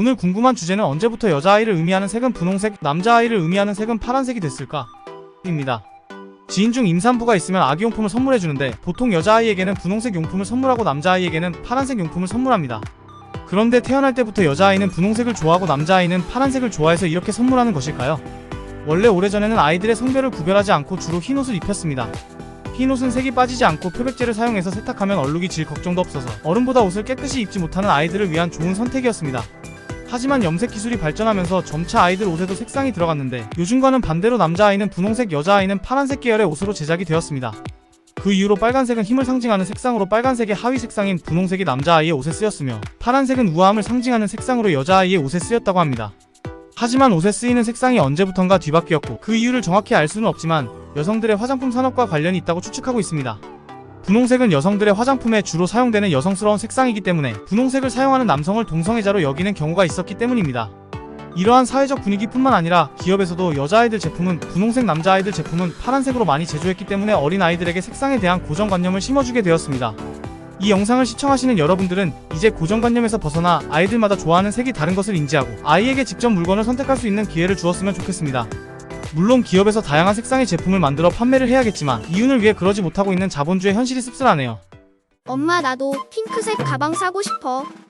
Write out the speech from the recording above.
오늘 궁금한 주제는 언제부터 여자아이를 의미하는 색은 분홍색, 남자아이를 의미하는 색은 파란색이 됐을까? 입니다. 지인 중 임산부가 있으면 아기 용품을 선물해주는데 보통 여자아이에게는 분홍색 용품을 선물하고 남자아이에게는 파란색 용품을 선물합니다. 그런데 태어날 때부터 여자아이는 분홍색을 좋아하고 남자아이는 파란색을 좋아해서 이렇게 선물하는 것일까요? 원래 오래전에는 아이들의 성별을 구별하지 않고 주로 흰 옷을 입혔습니다. 흰 옷은 색이 빠지지 않고 표백제를 사용해서 세탁하면 얼룩이 질 걱정도 없어서 어른보다 옷을 깨끗이 입지 못하는 아이들을 위한 좋은 선택이었습니다. 하지만 염색 기술이 발전하면서 점차 아이들 옷에도 색상이 들어갔는데 요즘과는 반대로 남자아이는 분홍색, 여자아이는 파란색 계열의 옷으로 제작이 되었습니다. 그 이후로 빨간색은 힘을 상징하는 색상으로 빨간색의 하위 색상인 분홍색이 남자아이의 옷에 쓰였으며 파란색은 우아함을 상징하는 색상으로 여자아이의 옷에 쓰였다고 합니다. 하지만 옷에 쓰이는 색상이 언제부턴가 뒤바뀌었고 그 이유를 정확히 알 수는 없지만 여성들의 화장품 산업과 관련이 있다고 추측하고 있습니다. 분홍색은 여성들의 화장품에 주로 사용되는 여성스러운 색상이기 때문에 분홍색을 사용하는 남성을 동성애자로 여기는 경우가 있었기 때문입니다. 이러한 사회적 분위기뿐만 아니라 기업에서도 여자아이들 제품은 분홍색 남자아이들 제품은 파란색으로 많이 제조했기 때문에 어린 아이들에게 색상에 대한 고정관념을 심어주게 되었습니다. 이 영상을 시청하시는 여러분들은 이제 고정관념에서 벗어나 아이들마다 좋아하는 색이 다른 것을 인지하고 아이에게 직접 물건을 선택할 수 있는 기회를 주었으면 좋겠습니다. 물론 기업에서 다양한 색상의 제품을 만들어 판매를 해야겠지만 이윤을 위해 그러지 못하고 있는 자본주의 현실이 씁쓸하네요. 엄마 나도 핑크색 가방 사고 싶어.